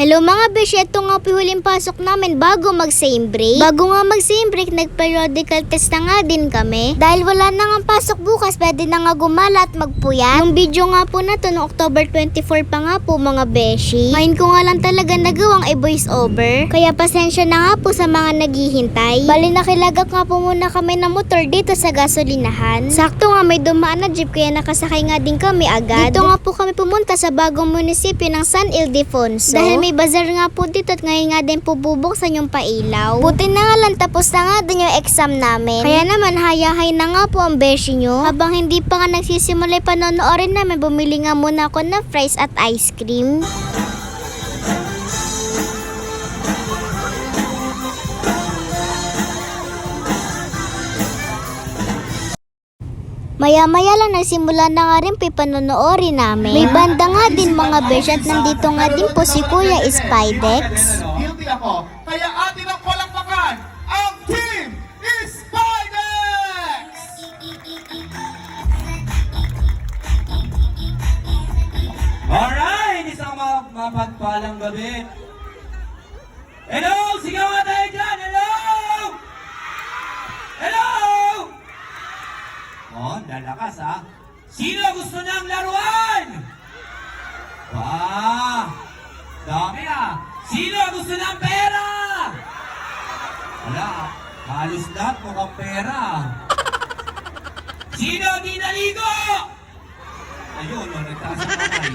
Hello mga besh, ito nga po huling pasok namin bago mag same break. Bago nga mag same break, nag-periodical test na nga din kami. Dahil wala na nga pasok bukas, pwede na nga gumala at magpuyat. Yung video nga po na to, noong October 24 pa nga po mga beshi. Ngayon ko nga lang talaga nagawang i-voice over. Kaya pasensya na nga po sa mga naghihintay. Bali nakilagak nga po muna kami ng motor dito sa gasolinahan. Sakto nga may dumaan na jeep kaya nakasakay nga din kami agad. Dito nga po kami pumunta sa bagong munisipyo ng San Ildefonso. Dahil may bazaar nga po dito at ngayon nga din po bubuksan yung pailaw. Buti na nga lang tapos na nga din yung exam namin. Kaya naman hayahay na nga po ang beshi nyo. Habang hindi pa nga nagsisimula yung panonoodin namin, bumili nga muna ako ng fries at ice cream. Maya-maya lang nagsimula na nga rin panonoodin namin. May banda nga din mga besh at nandito nga din po si Kuya Spidex. Guilty ako. Kaya atin ang palakpakan ang Team Spidex! Alright! Isang ma mapagpalang gabi. Lalakas ha. Sino gusto ng laruan? Wow! Dami ah! Sino gusto ng pera? Wala. Halos lahat mukhang pera. Sino di naligo? Ayun, oh, nagtaas ang kamay.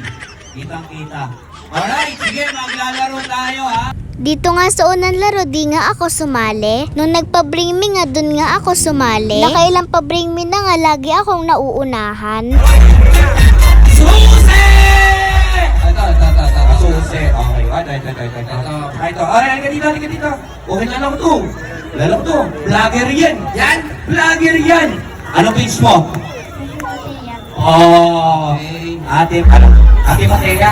Kitang-kita. Alright, sige, maglalaro tayo ha. Dito nga sa unang laro, di nga ako sumali. Nung nagpa-bring me nga, dun nga ako sumali. Nakailang pa-bring me na nga, lagi akong nauunahan. Susi! Ito, ito, ito, ito. Susi. Okay. Ito, ito, ito, ito. Ito, ito. Ay, halika dito, halika dito. Okay, lalo ko to. Lalo ko to. Vlogger yan. Yan, vlogger yan. Ano page mo? Oh, ate, ano? Ate Matea?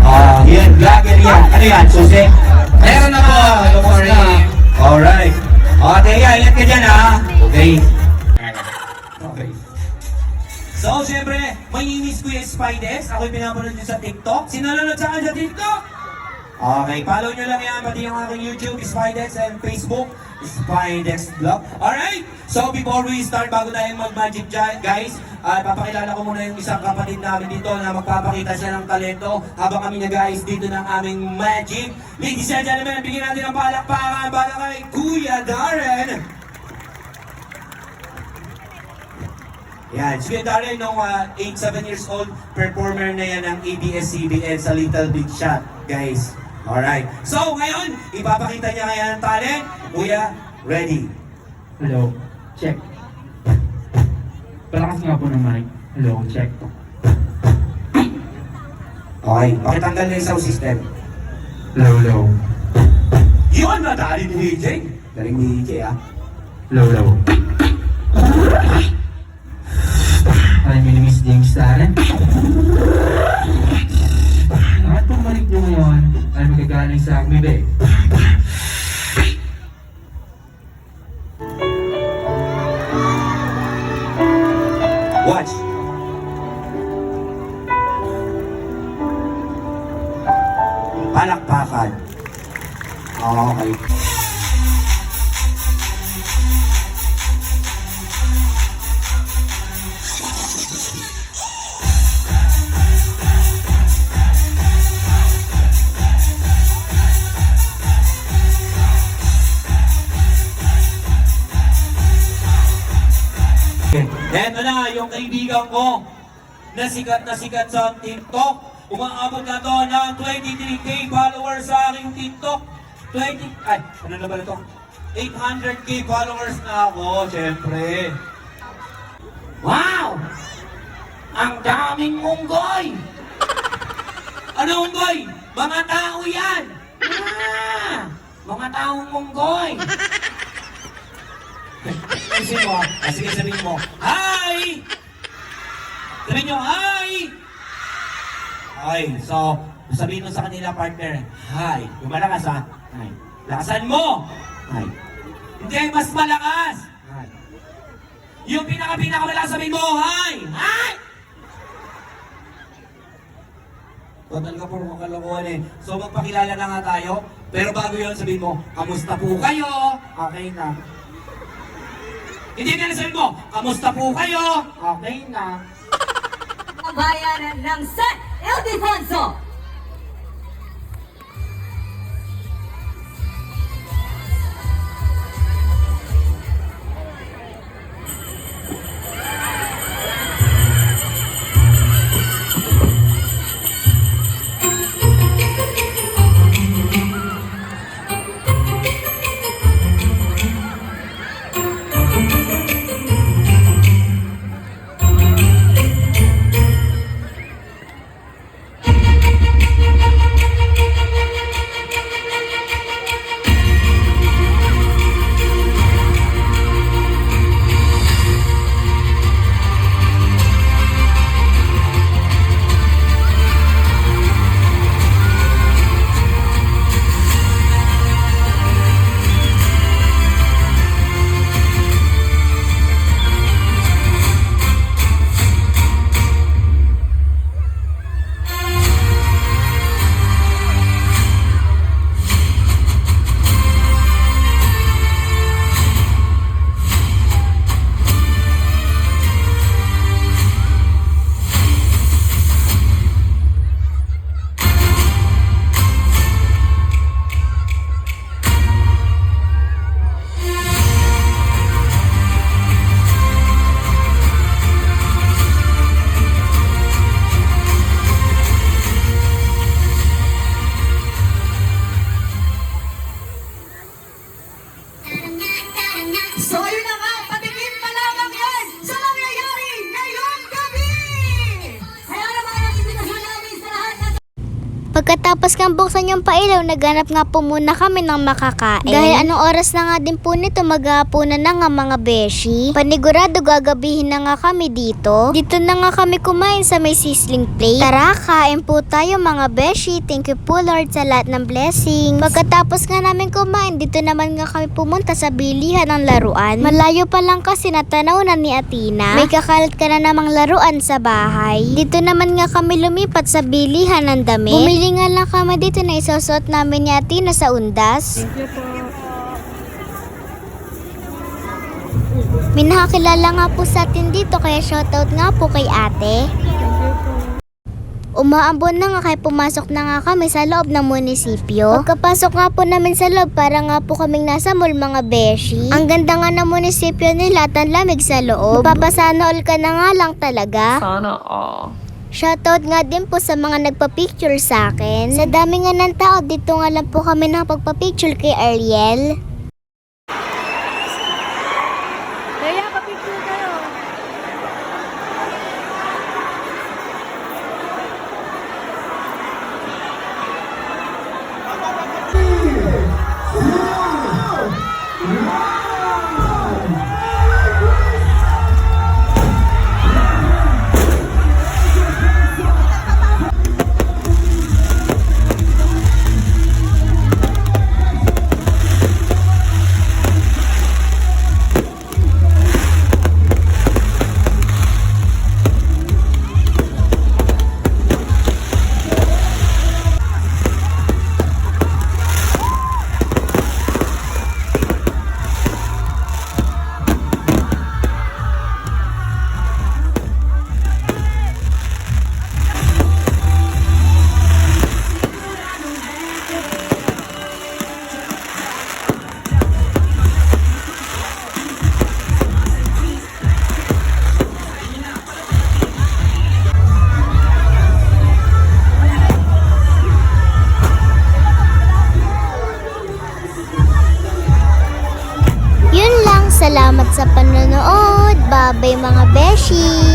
Oh, yan, vlogger yan. Ano yan, Susi? Meron na po. Don't worry. Alright. Oh, Tea, ingat ka dyan ha. Okay. Okay. So, syempre, may inis ko yung Spidex. Ako'y pinapanood nyo sa TikTok. Sinalood sa akin sa TikTok? Okay, follow nyo lang yan. Pati yung aking YouTube, Spidex, and Facebook, Spidex Vlog. Alright? So, before we start, bago tayo mag-magic guys, uh, papakilala ko muna yung isang kapatid namin dito na magpapakita siya ng talento habang kami nag-ayos dito ng aming magic. Ladies and gentlemen, bigyan natin ng palakpakan para kay Kuya Darren. Yan, si Darren, nung 8-7 years old, performer na yan ng ABS-CBN sa Little Big Shot, guys. Alright. So, ngayon, ipapakita niya kaya ng talent. Kuya, ready. Hello, check. Palakas nga po ng mic. Hello, check. Okay, pakitanggal na yung sound system. Low, low. Yun, nadali ni DJ. Galing ni DJ, ah. Ay, mi ni Miss James Darren. Ay magagaling sa bibig. Watch. Palakpakan. Okay. Eto na, yung kaibigan ko na sikat na sikat sa TikTok. Umaabot na to ng 23k followers sa aking TikTok. 20, ay, ano na ba ito? 800k followers na ako, syempre. Wow! Ang daming munggoy! Ano munggoy? Mga tao yan! Ah! Mga taong munggoy! Sabihin mo, ah, sige sabihin mo, Hi! Sabihin nyo, Hi! Okay, so, sabihin mo sa kanila partner, Hi. Yung malakas ha, Hi. Lakasan mo! Hi. Hindi, mas malakas! Hi. Yung pinaka-pinaka malakas sabihin mo, Hi! Hi! Ikaw talaga puro mga kalokohan eh. So magpakilala na nga tayo. Pero bago yun, sabihin mo, kamusta po kayo? Okay na. Hindi ka na sabihin mo, kamusta po kayo? Okay na. Bayaran ng San Ildefonso. So Pagkatapos kang buksan yung pailaw, naghanap nga po muna kami ng makakain. Dahil anong oras na nga din po nito, maghahaponan na nga mga beshi. Panigurado gagabihin na nga kami dito. Dito na nga kami kumain sa may sizzling plate. Tara, kain po tayo mga beshi. Thank you po Lord sa lahat ng blessings. Pagkatapos nga namin kumain, dito naman nga kami pumunta sa bilihan ng laruan. Malayo pa lang kasi natanaw na ni Atina. May kakalat ka na namang laruan sa bahay. Dito naman nga kami lumipat sa bilihan ng damit. Bumili nga lang kami dito na isusot namin ni Atina sa undas. May nakakilala nga po sa atin dito kaya shoutout nga po kay ate. Umaambon na nga kaya pumasok na nga kami sa loob ng munisipyo. Pagkapasok nga po namin sa loob, para nga po kaming nasa mall mga beshi. Ang ganda nga ng munisipyo nila at ang lamig sa loob. Mapapasana all ka na nga lang talaga. Sana all. Shoutout nga din po sa mga nagpa-picture sa akin. Sa dami nga ng tao, dito nga lang po kami nakapagpa-picture kay Ariel. Babay mga beshi!